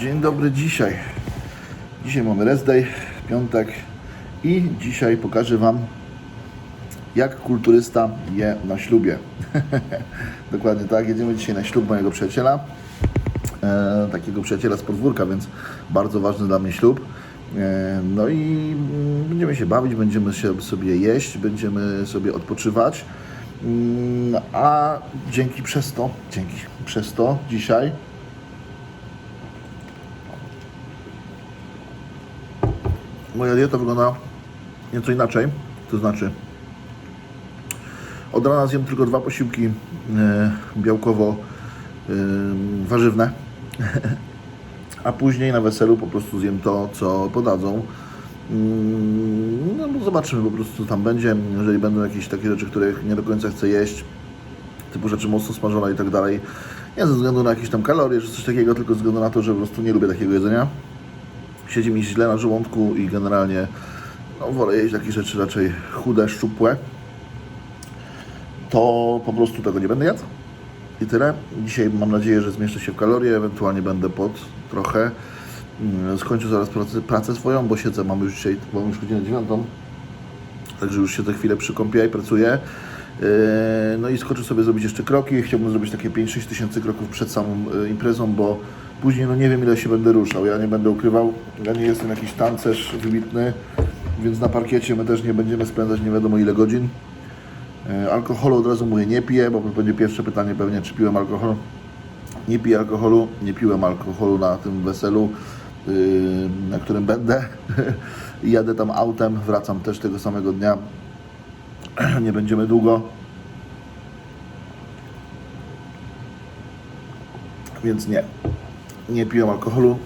Dzień dobry dzisiaj. Dzisiaj mamy rest day, piątek i dzisiaj pokażę Wam jak kulturysta je na ślubie. Dokładnie tak, jedziemy dzisiaj na ślub mojego przyjaciela, e, takiego przyjaciela z podwórka, więc bardzo ważny dla mnie ślub. E, no i będziemy się bawić, będziemy się sobie jeść, będziemy sobie odpoczywać. Mm, A dzięki przez to, dzięki przez to dzisiaj moja dieta wygląda nieco inaczej. To znaczy, od rana zjem tylko dwa posiłki e, białkowo-warzywne, a później na weselu po prostu zjem to, co podadzą. Mm, No zobaczymy po prostu, co tam będzie. Jeżeli będą jakieś takie rzeczy, których nie do końca chcę jeść, typu rzeczy mocno smażone i tak dalej, nie ze względu na jakieś tam kalorie czy coś takiego, tylko ze względu na to, że po prostu nie lubię takiego jedzenia siedzi mi źle na żołądku i generalnie no, wolę jeść takie rzeczy raczej chude, szczupłe, to po prostu tego nie będę jadł. I tyle. Dzisiaj mam nadzieję, że zmieszczę się w kalorie, ewentualnie będę pod trochę. Mm, Skończę zaraz pracę, pracę swoją, bo siedzę, mam już dzisiaj, mam już godzinę dziewiątą, także już się za chwilę przykąpię i pracuję. Yy, No i skoczę sobie zrobić jeszcze kroki. Chciałbym zrobić takie 5-6 tysięcy kroków przed samą yy, imprezą, bo później no nie wiem ile się będę ruszał. Ja nie będę ukrywał, ja nie jestem jakiś tancerz wybitny, więc na parkiecie my też nie będziemy spędzać nie wiadomo ile godzin. Yy, Alkoholu od razu mówię nie piję, bo będzie pierwsze pytanie pewnie, czy piłem alkohol. Nie piję alkoholu, nie piłem alkoholu na tym weselu, yy, na którym będę. Jadę tam autem, wracam też tego samego dnia. Nie będziemy długo. Więc nie, nie piłem alkoholu,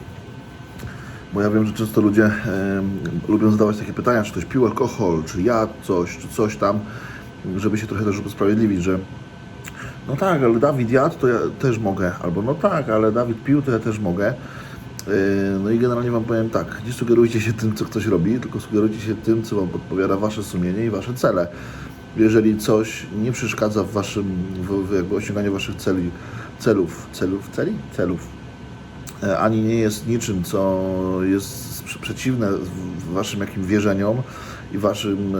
bo ja wiem, że często ludzie em, lubią zadawać takie pytania, czy ktoś pił alkohol, czy jadł coś, czy coś tam, żeby się trochę też usprawiedliwić, że no tak, ale Dawid jadł, to ja też mogę. Albo no tak, ale Dawid pił, to ja też mogę. Yy, No i generalnie Wam powiem tak, nie sugerujcie się tym, co ktoś robi, tylko sugerujcie się tym, co Wam podpowiada Wasze sumienie i Wasze cele. Jeżeli coś nie przeszkadza w Waszym, w, w osiąganiu Waszych celi, celów, celów, celi? Celów, ani nie jest niczym, co jest przeciwne Waszym jakim wierzeniom i Waszym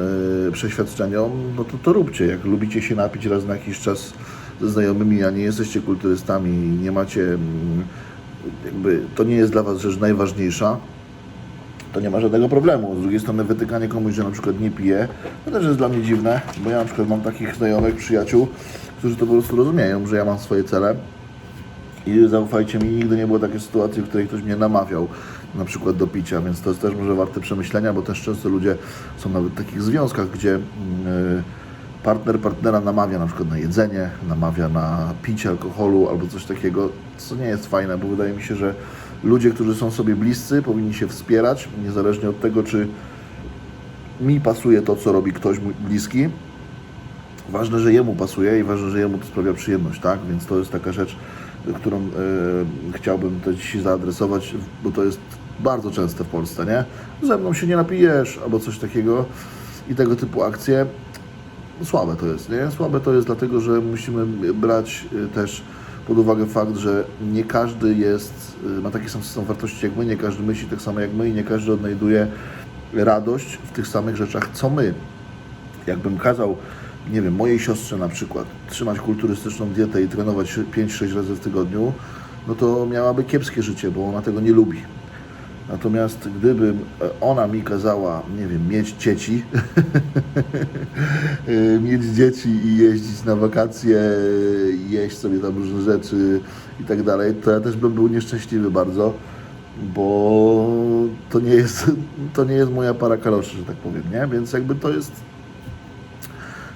e, przeświadczeniom, no to to róbcie. Jak lubicie się napić raz na jakiś czas ze znajomymi, a nie jesteście kulturystami, nie macie, mm, jakby to nie jest dla Was rzecz najważniejsza, to nie ma żadnego problemu. Z drugiej strony wytykanie komuś, że na przykład nie pije, to też jest dla mnie dziwne, bo ja na przykład mam takich znajomych, przyjaciół, którzy to po prostu rozumieją, że ja mam swoje cele i zaufajcie mi, nigdy nie było takiej sytuacji, w której ktoś mnie namawiał na przykład do picia, więc to jest też może warte przemyślenia, bo też często ludzie są nawet w takich związkach, gdzie yy, partner partnera namawia na przykład na jedzenie, namawia na picie alkoholu albo coś takiego, co nie jest fajne, bo wydaje mi się, że ludzie, którzy są sobie bliscy, powinni się wspierać, niezależnie od tego, czy mi pasuje to, co robi ktoś mój bliski, ważne, że jemu pasuje i ważne, że jemu to sprawia przyjemność, tak? Więc to jest taka rzecz, którą e, chciałbym to dzisiaj zaadresować, bo to jest bardzo częste w Polsce, nie? Ze mną się nie napijesz, albo coś takiego i tego typu akcje. Słabe to jest, nie? Słabe to jest dlatego, że musimy brać e, też pod uwagę fakt, że nie każdy jest, e, ma taki sam system wartości jak my, nie każdy myśli tak samo jak my i nie każdy odnajduje radość w tych samych rzeczach, co my jakbym kazał, nie wiem, mojej siostrze na przykład trzymać kulturystyczną dietę i trenować 5-6 razy w tygodniu, no to miałaby kiepskie życie, bo ona tego nie lubi. Natomiast gdybym e, ona mi kazała, nie wiem, mieć dzieci, mieć dzieci i jeździć na wakacje, jeść sobie tam różne rzeczy i tak dalej, to ja też bym był nieszczęśliwy bardzo, bo to nie jest, to nie jest moja para kaloszy, że tak powiem, nie? Więc jakby to jest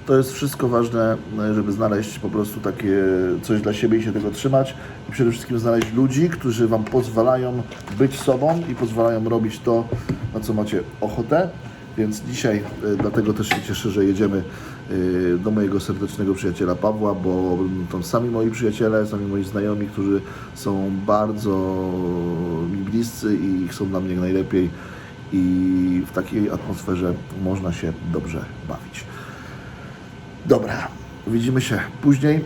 to jest wszystko ważne, żeby znaleźć po prostu takie coś dla siebie i się tego trzymać. I przede wszystkim znaleźć ludzi, którzy Wam pozwalają być sobą i pozwalają robić to, na co macie ochotę. Więc dzisiaj e, dlatego też się cieszę, że jedziemy e, do mojego serdecznego przyjaciela Pawła, bo to sami moi przyjaciele, sami moi znajomi, którzy są bardzo mi bliscy i chcą dla mnie najlepiej i w takiej atmosferze można się dobrze bawić. Dobra, widzimy się później.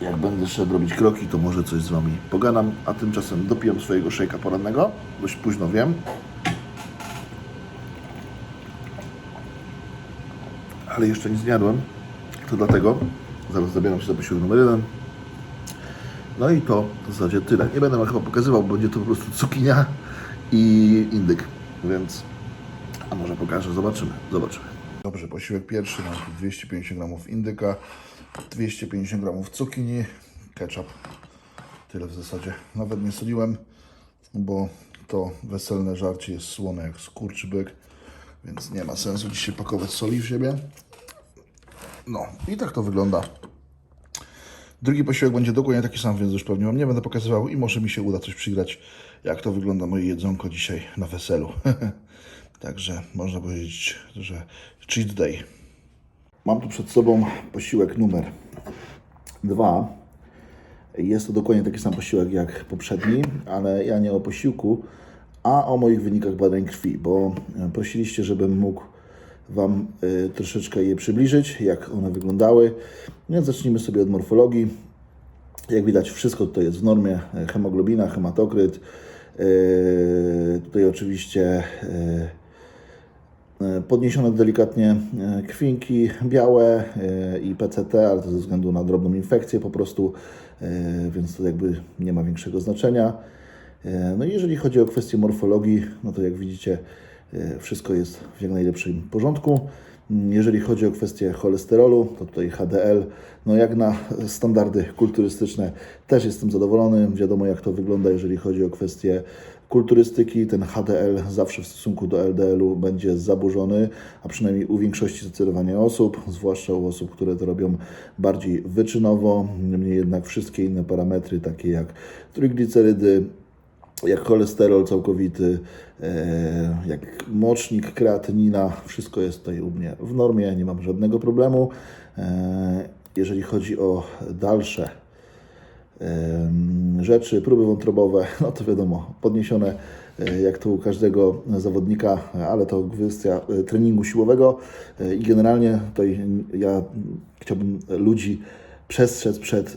Jak będę szedł robić kroki, to może coś z Wami pogadam, a tymczasem dopiłem swojego szejka porannego. Dość późno wiem. Ale jeszcze nie jadłem. To dlatego zaraz zabieram się za posiłek numer jeden. No i to w zasadzie tyle. Nie będę chyba pokazywał, bo będzie to po prostu cukinia i indyk, więc a może pokażę, zobaczymy, zobaczymy. Dobrze, posiłek pierwszy, mam tu 250 gramów indyka, 250 gramów cukinii, ketchup. Tyle w zasadzie. Nawet nie soliłem, bo to weselne żarcie jest słone jak skurczybyk, więc nie ma sensu dzisiaj pakować soli w siebie. No i tak to wygląda. Drugi posiłek będzie dokładnie taki sam, więc już pewnie Wam nie będę pokazywał i może mi się uda coś przygrać, jak to wygląda moje jedzonko dzisiaj na weselu. Także można powiedzieć, że cheat day. Mam tu przed sobą posiłek numer dwa. Jest to dokładnie taki sam posiłek jak poprzedni, ale ja nie o posiłku, a o moich wynikach badań krwi, bo e, prosiliście, żebym mógł Wam y, troszeczkę je przybliżyć, jak one wyglądały. Więc zacznijmy sobie od morfologii. Jak widać, wszystko tutaj jest w normie. E, Hemoglobina, hematokryt. Tutaj oczywiście y, podniesione delikatnie y, krwinki białe y, i PCT, ale to ze względu na drobną infekcję po prostu, więc to jakby nie ma większego znaczenia. E, No i jeżeli chodzi o kwestię morfologii, no to jak widzicie, e, wszystko jest w jak najlepszym porządku. Mm, Jeżeli chodzi o kwestię cholesterolu, to tutaj HDL, no jak na standardy kulturystyczne też jestem zadowolony. Wiadomo jak to wygląda, jeżeli chodzi o kwestię kulturystyki. Ten HDL zawsze w stosunku do LDL-u będzie zaburzony, a przynajmniej u większości zdecydowanie osób, zwłaszcza u osób, które to robią bardziej wyczynowo. Niemniej jednak wszystkie inne parametry, takie jak trójglicerydy, jak cholesterol całkowity, e, jak mocznik, kreatynina, wszystko jest tutaj u mnie w normie, nie mam żadnego problemu. E, Jeżeli chodzi o dalsze rzeczy, próby wątrobowe, no to wiadomo, podniesione e, jak to u każdego zawodnika, ale to kwestia e, treningu siłowego e, i generalnie tutaj ja chciałbym ludzi przestrzec przed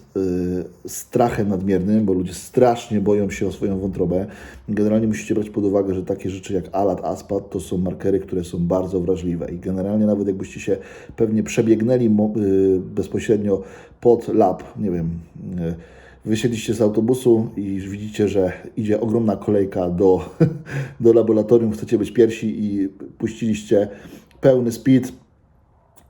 strachem nadmiernym, bo ludzie strasznie boją się o swoją wątrobę. Generalnie musicie brać pod uwagę, że takie rzeczy jak alat, aspat to są markery, które są bardzo wrażliwe i generalnie nawet jakbyście się pewnie przebiegnęli bezpośrednio pod lab, nie wiem, wysiedliście z autobusu i widzicie, że idzie ogromna kolejka do, do laboratorium, chcecie być pierwsi i puściliście pełny speed,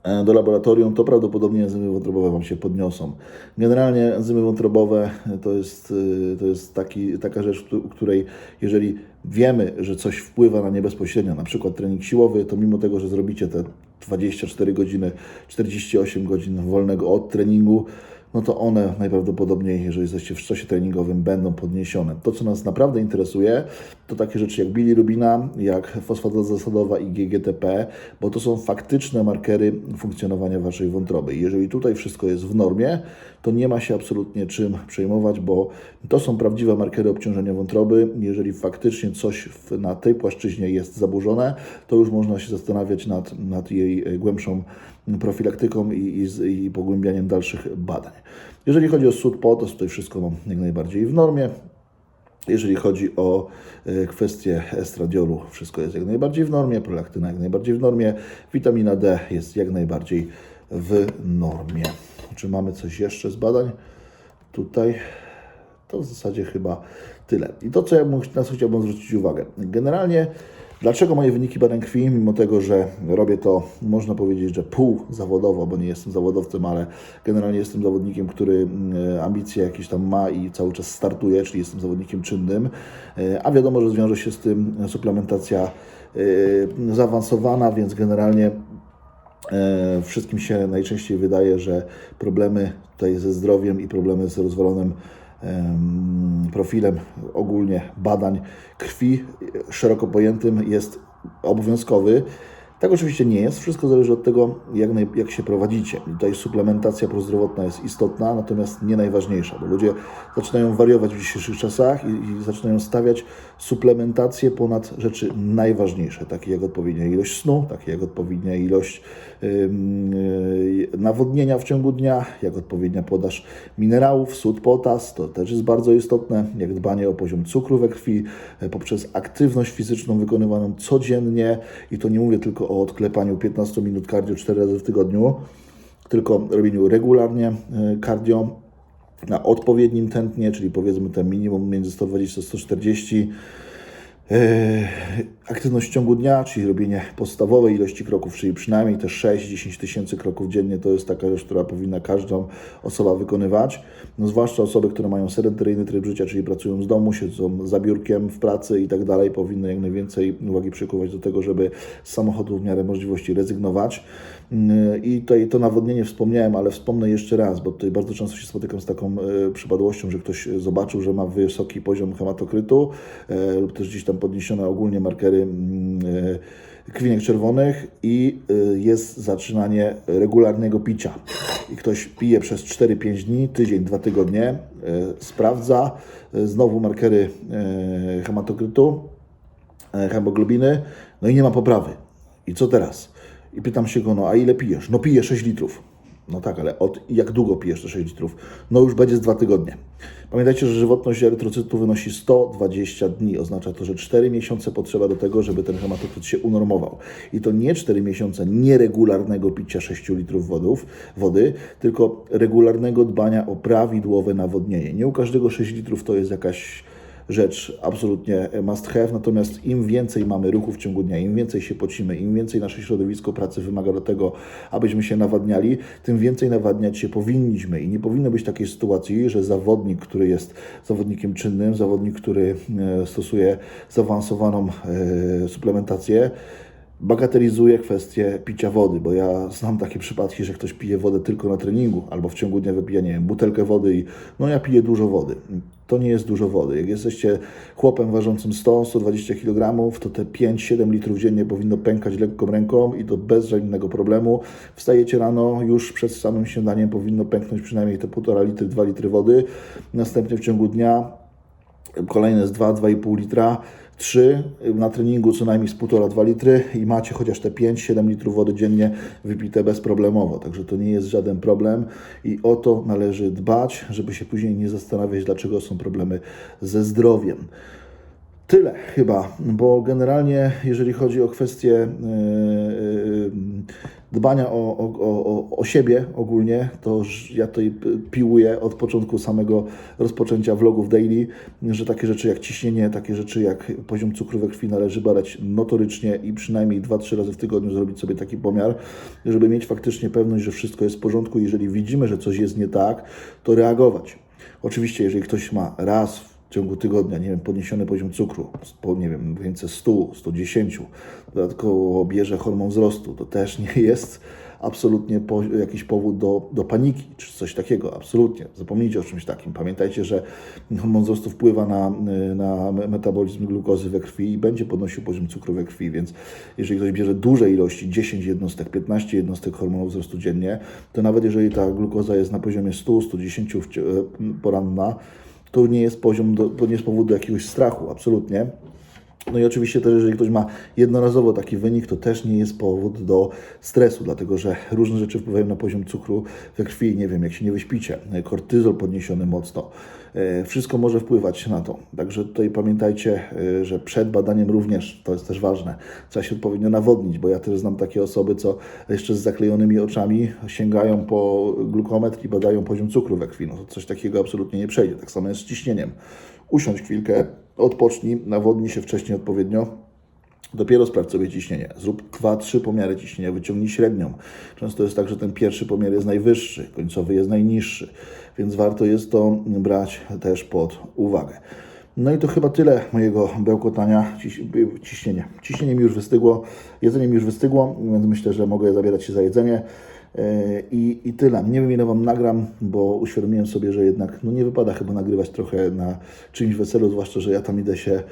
e, do laboratorium, to prawdopodobnie enzymy wątrobowe Wam się podniosą. Generalnie enzymy wątrobowe to jest, y, to jest taki, taka rzecz, któ- której jeżeli wiemy, że coś wpływa na nie bezpośrednio, na przykład trening siłowy, to mimo tego, że zrobicie te 24 godziny, 48 godzin wolnego od treningu, no to one najprawdopodobniej, jeżeli jesteście w stosie treningowym, będą podniesione. To, co nas naprawdę interesuje, to takie rzeczy jak bilirubina, jak fosfata zasadowa i GGTP, bo to są faktyczne markery funkcjonowania Waszej wątroby. Jeżeli tutaj wszystko jest w normie, to nie ma się absolutnie czym przejmować, bo to są prawdziwe markery obciążenia wątroby. Jeżeli faktycznie coś na tej płaszczyźnie jest zaburzone, to już można się zastanawiać nad, nad jej e, głębszą profilaktyką i, i, i pogłębianiem dalszych badań. Jeżeli chodzi o sód po, to tutaj wszystko mam jak najbardziej w normie. Jeżeli chodzi o e, kwestię estradiolu, wszystko jest jak najbardziej w normie, prolaktyna jak najbardziej w normie, witamina D jest jak najbardziej w normie. Czy mamy coś jeszcze z badań? Tutaj to w zasadzie chyba tyle. I to, co ja mu- na co chciałbym zwrócić uwagę. Generalnie, dlaczego moje wyniki badań krwi, mimo tego, że robię to, można powiedzieć, że pół zawodowo, bo nie jestem zawodowcem, ale generalnie jestem zawodnikiem, który mm, ambicje jakieś tam ma i cały czas startuje, czyli jestem zawodnikiem czynnym, E, a wiadomo, że zwiąże się z tym suplementacja e, zaawansowana, więc generalnie E, Wszystkim się najczęściej wydaje, że problemy tutaj ze zdrowiem i problemy z rozwalonym profilem ogólnie badań krwi szeroko pojętym jest obowiązkowy, Tak oczywiście nie jest. Wszystko zależy od tego, jak, naj, jak się prowadzicie. I tutaj suplementacja prozdrowotna jest istotna, natomiast nie najważniejsza, bo ludzie zaczynają wariować w dzisiejszych czasach i, i zaczynają stawiać suplementację ponad rzeczy najważniejsze, takie jak odpowiednia ilość snu, takie jak odpowiednia ilość ym, yy, nawodnienia w ciągu dnia, jak odpowiednia podaż minerałów, sód, potas, to też jest bardzo istotne, jak dbanie o poziom cukru we krwi e, poprzez aktywność fizyczną wykonywaną codziennie i to nie mówię tylko o odklepaniu 15 minut cardio 4 razy w tygodniu, tylko robieniu regularnie e, cardio na odpowiednim tętnie, czyli powiedzmy ten minimum między 120 a 140 E, Aktywność w ciągu dnia, czyli robienie podstawowej ilości kroków, czyli przynajmniej te 6-10 tysięcy kroków dziennie, to jest taka rzecz, która powinna każda osoba wykonywać. No, zwłaszcza osoby, które mają sedentaryjny tryb życia, czyli pracują z domu, siedzą za biurkiem w pracy i tak dalej, powinny jak najwięcej uwagi przykuwać do tego, żeby z samochodu w miarę możliwości rezygnować. Mm, I tutaj to nawodnienie wspomniałem, ale wspomnę jeszcze raz, bo tutaj bardzo często się spotykam z taką e, przypadłością, że ktoś zobaczył, że ma wysoki poziom hematokrytu e, lub też gdzieś tam podniesione ogólnie markery krwinek czerwonych i e, jest zaczynanie regularnego picia. I ktoś pije przez 4-5 dni, tydzień, dwa tygodnie, e, sprawdza znowu markery hematokrytu, hemoglobiny, no i nie ma poprawy. I co teraz? I pytam się go, no a ile pijesz? No piję 6 litrów. No tak, ale od jak długo pijesz te 6 litrów? No już będzie z dwa tygodnie. Pamiętajcie, że żywotność erytrocytu wynosi 120 dni. Oznacza to, że 4 miesiące potrzeba do tego, żeby ten hematokryt się unormował. I to nie 4 miesiące nieregularnego picia 6 litrów wodów, wody, tylko regularnego dbania o prawidłowe nawodnienie. Nie u każdego 6 litrów to jest jakaś rzecz absolutnie must have, natomiast im więcej mamy ruchu w ciągu dnia, im więcej się pocimy, im więcej nasze środowisko pracy wymaga do tego, abyśmy się nawadniali, tym więcej nawadniać się powinniśmy i nie powinno być takiej sytuacji, że zawodnik, który jest zawodnikiem czynnym, zawodnik, który e, stosuje zaawansowaną e, suplementację, bagatelizuje kwestię picia wody, bo ja znam takie przypadki, że ktoś pije wodę tylko na treningu, albo w ciągu dnia wypija, nie wiem, butelkę wody i no ja piję dużo wody. To nie jest dużo wody. Jak jesteście chłopem ważącym 100-120 kg, to te 5-7 litrów dziennie powinno pękać lekką ręką i to bez żadnego problemu. Wstajecie rano, już przed samym śniadaniem powinno pęknąć przynajmniej te 1,5 litry, 2 litry wody. Następnie w ciągu dnia Kolejne jest 2-2,5 litra, 3 na treningu co najmniej z 1,5-2 litry i macie chociaż te 5-7 litrów wody dziennie wypite bezproblemowo. Także to nie jest żaden problem i o to należy dbać, żeby się później nie zastanawiać, dlaczego są problemy ze zdrowiem. Tyle chyba, bo generalnie jeżeli chodzi o kwestię yy, yy, dbania o, o, o, o siebie ogólnie, to ja p- piłuję od początku samego rozpoczęcia vlogów daily, że takie rzeczy jak ciśnienie, takie rzeczy jak poziom cukru we krwi należy badać notorycznie i przynajmniej 2-3 razy w tygodniu zrobić sobie taki pomiar, żeby mieć faktycznie pewność, że wszystko jest w porządku. Jeżeli widzimy, że coś jest nie tak, to reagować. Oczywiście, jeżeli ktoś ma raz w ciągu tygodnia, nie wiem, podniesiony poziom cukru, nie wiem, więcej 100, 110, dodatkowo bierze hormon wzrostu, to też nie jest absolutnie po, jakiś powód do, do paniki, czy coś takiego, absolutnie. Zapomnijcie o czymś takim. Pamiętajcie, że hormon wzrostu wpływa na, na metabolizm glukozy we krwi i będzie podnosił poziom cukru we krwi, więc jeżeli ktoś bierze duże ilości, 10 jednostek, 15 jednostek hormonu wzrostu dziennie, to nawet jeżeli ta glukoza jest na poziomie 100, 110 w cie- poranna, to nie jest poziom, do, to nie jest powód do jakiegoś strachu, absolutnie. No i oczywiście też, jeżeli ktoś ma jednorazowo taki wynik, to też nie jest powód do stresu, dlatego że różne rzeczy wpływają na poziom cukru we krwi, nie wiem, jak się nie wyśpicie, kortyzol podniesiony mocno, e, wszystko może wpływać na to. Także tutaj pamiętajcie, e, że przed badaniem również, to jest też ważne, trzeba się odpowiednio nawodnić, bo ja też znam takie osoby, co jeszcze z zaklejonymi oczami sięgają po glukometr i badają poziom cukru we krwi. No to coś takiego absolutnie nie przejdzie. Tak samo jest z ciśnieniem. Usiądź chwilkę, odpocznij, nawodnij się wcześniej odpowiednio, Dopiero sprawdź sobie ciśnienie. Zrób dwa, trzy pomiary ciśnienia, wyciągnij średnią. Często jest tak, że ten pierwszy pomiar jest najwyższy, końcowy jest najniższy, więc warto jest to brać też pod uwagę. No i to chyba tyle mojego bełkotania. Ciś, ciśnienie. Ciśnienie mi już wystygło, jedzenie mi już wystygło, więc myślę, że mogę zabierać się za jedzenie. E, I, I tyle. Nie wiem ile Wam nagram, bo uświadomiłem sobie, że jednak no nie wypada chyba nagrywać trochę na czymś weselu, zwłaszcza, że ja tam idę się e,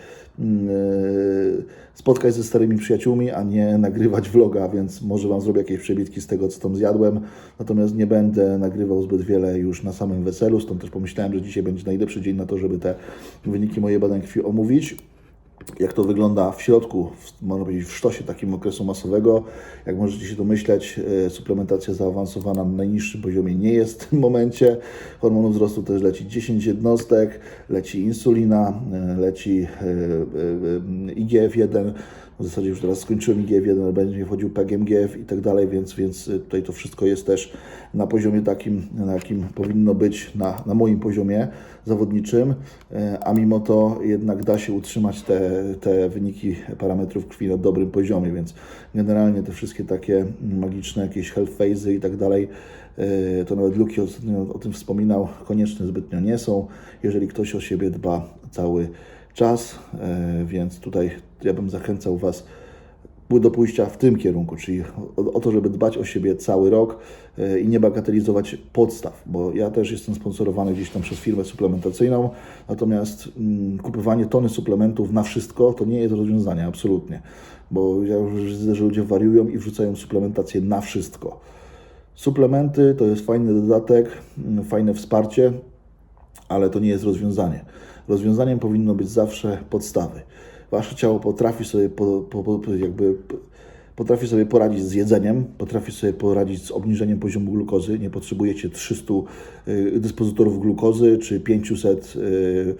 spotkać ze starymi przyjaciółmi, a nie nagrywać vloga, więc może Wam zrobię jakieś przebitki z tego, co tam zjadłem. Natomiast nie będę nagrywał zbyt wiele już na samym weselu, stąd też pomyślałem, że dzisiaj będzie najlepszy dzień na to, żeby te wyniki mojej badań krwi omówić jak to wygląda w środku, w, można powiedzieć w sztosie takim okresu masowego. Jak możecie się domyśleć, e, suplementacja zaawansowana na najniższym poziomie nie jest w tym momencie. Hormonu wzrostu też leci 10 jednostek, leci insulina, e, leci e, e, e, IGF-1. W zasadzie już teraz skończyłem IGF-1, ale będzie wchodził PGMGF i tak dalej, więc, więc tutaj to wszystko jest też na poziomie takim, na jakim powinno być na, na moim poziomie zawodniczym, e, a mimo to jednak da się utrzymać te, te wyniki parametrów krwi na dobrym poziomie, więc generalnie te wszystkie takie magiczne jakieś health phase'y i tak dalej, e, to nawet Luki o tym wspominał, konieczne zbytnio nie są, jeżeli ktoś o siebie dba cały czas, e, więc tutaj ja bym zachęcał Was do pójścia w tym kierunku, czyli o, to, żeby dbać o siebie cały rok e, i nie bagatelizować podstaw, bo ja też jestem sponsorowany gdzieś tam przez firmę suplementacyjną, natomiast mm, kupowanie tony suplementów na wszystko to nie jest rozwiązanie, absolutnie, bo ja już widzę, że ludzie wariują i wrzucają suplementację na wszystko. Suplementy to jest fajny dodatek, mm, fajne wsparcie, ale to nie jest rozwiązanie. Rozwiązaniem powinno być zawsze podstawy. Wasze ciało potrafi sobie po, po, po, jakby potrafi sobie poradzić z jedzeniem, potrafi sobie poradzić z obniżeniem poziomu glukozy. Nie potrzebujecie 300 y, dyspozytorów glukozy czy 500 y,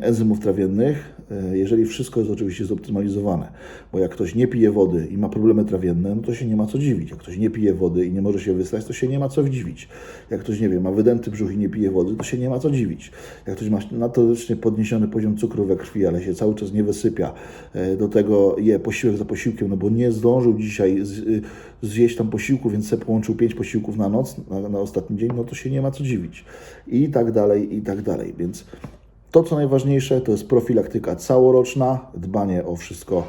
enzymów trawiennych, jeżeli wszystko jest oczywiście zoptymalizowane. Bo jak ktoś nie pije wody i ma problemy trawienne, no to się nie ma co dziwić. Jak ktoś nie pije wody i nie może się wysrać, to się nie ma co dziwić. Jak ktoś, nie wiem, ma wydęty brzuch i nie pije wody, to się nie ma co dziwić. Jak ktoś ma notorycznie podniesiony poziom cukru we krwi, ale się cały czas nie wysypia, e, do tego je posiłek za posiłkiem, no bo nie zdążył dzisiaj y, zjeść tam posiłku, więc sobie połączył pięć posiłków na noc, na, na ostatni dzień, no to się nie ma co dziwić. I tak dalej, i tak dalej. Więc to, co najważniejsze, to jest profilaktyka całoroczna, dbanie o wszystko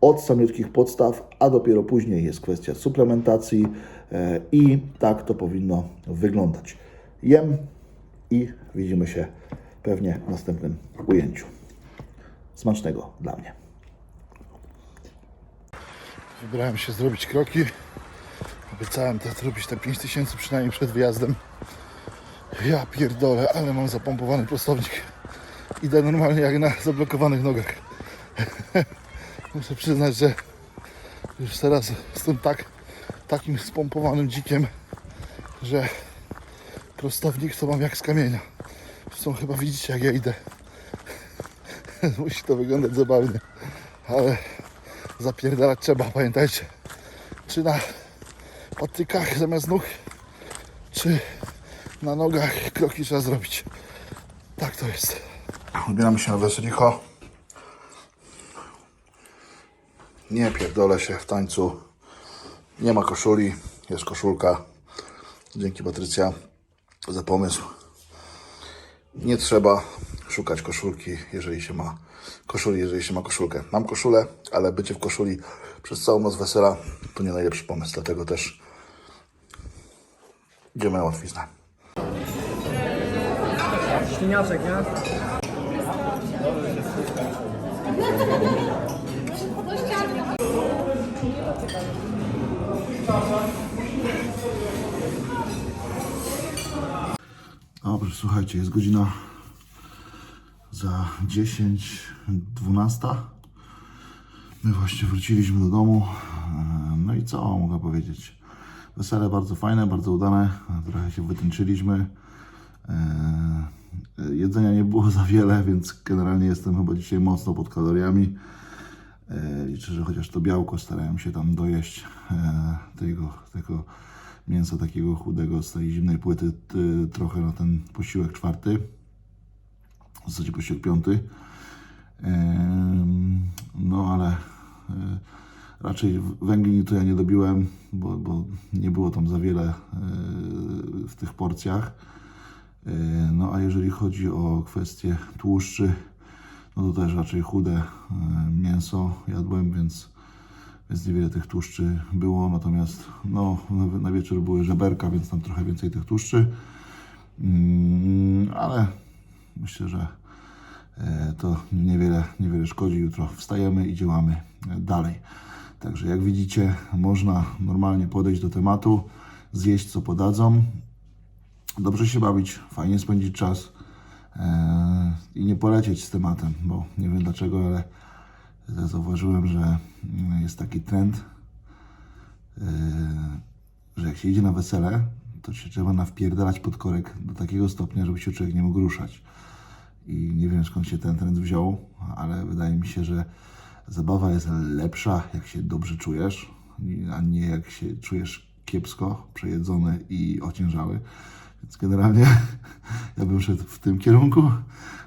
od samiutkich podstaw, a dopiero później jest kwestia suplementacji e, i tak to powinno wyglądać. Jem i widzimy się pewnie w następnym ujęciu. Smacznego dla mnie. Wybrałem się zrobić kroki. Obiecałem to zrobić te 5000 przynajmniej przed wyjazdem. Ja pierdolę, ale mam zapompowany prostownik. Idę normalnie jak na zablokowanych nogach. Muszę przyznać, że już teraz jestem tak, takim spompowanym dzikiem, że prostownik to mam jak z kamienia. Zresztą chyba widzicie jak ja idę. Musi to wyglądać zabawnie, ale zapierdalać trzeba, pamiętajcie. Czy na patykach zamiast nóg, czy na nogach kroki trzeba zrobić. Tak to jest. Ubieram się na weselicho. Nie pierdolę się w tańcu. Nie ma koszuli, jest koszulka. Dzięki Patrycja za pomysł. Nie trzeba szukać koszulki, jeżeli się ma koszuli, jeżeli się ma koszulkę. Mam koszulę, ale bycie w koszuli przez całą noc wesela to nie najlepszy pomysł, dlatego też idziemy na łatwiznę. Śliniaczek, nie? Dobrze, słuchajcie, jest godzina za 10, 12. My właśnie wróciliśmy do domu. E, No i co mogę powiedzieć? Wesele bardzo fajne, bardzo udane. Trochę się wytańczyliśmy. E, Jedzenia nie było za wiele, więc generalnie jestem chyba dzisiaj mocno pod kaloriami. E, Liczę, że chociaż to białko starałem się tam dojeść e, tego, tego mięsa takiego chudego z tej zimnej płyty trochę na ten posiłek czwarty. W zasadzie posiłek piąty. No ale raczej węgli to ja nie dobiłem, bo, bo nie było tam za wiele w tych porcjach. E, No a jeżeli chodzi o kwestie tłuszczy, no to też raczej chude e, mięso jadłem, więc, więc niewiele tych tłuszczy było, natomiast no, na, wieczór były żeberka, więc tam trochę więcej tych tłuszczy, mm, ale myślę, że e, to niewiele, niewiele szkodzi. Jutro wstajemy i działamy dalej. Także jak widzicie, można normalnie podejść do tematu, zjeść co podadzą, dobrze się bawić, fajnie spędzić czas e, i nie polecieć z tematem, bo nie wiem dlaczego, ale zauważyłem, że jest taki trend, e, że jak się idzie na wesele, to się trzeba nawpierdalać pod korek do takiego stopnia, żeby się człowiek nie mógł ruszać. I nie wiem skąd się ten trend wziął, ale wydaje mi się, że zabawa jest lepsza, jak się dobrze czujesz, a nie jak się czujesz kiepsko, przejedzony i ociężały. Więc generalnie ja bym szedł w tym kierunku.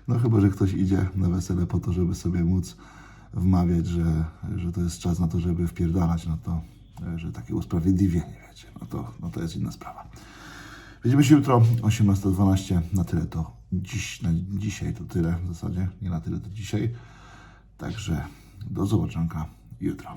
No chyba, że ktoś idzie na wesele po to, żeby sobie móc wmawiać, że, że to jest czas na to, żeby wpierdalać, no to, że takie usprawiedliwienie, wiecie, no to, no to jest inna sprawa. Widzimy się jutro 18.12. Na tyle to dziś, na dzisiaj to tyle w zasadzie. Nie na tyle to dzisiaj. Także do zobaczenia jutro.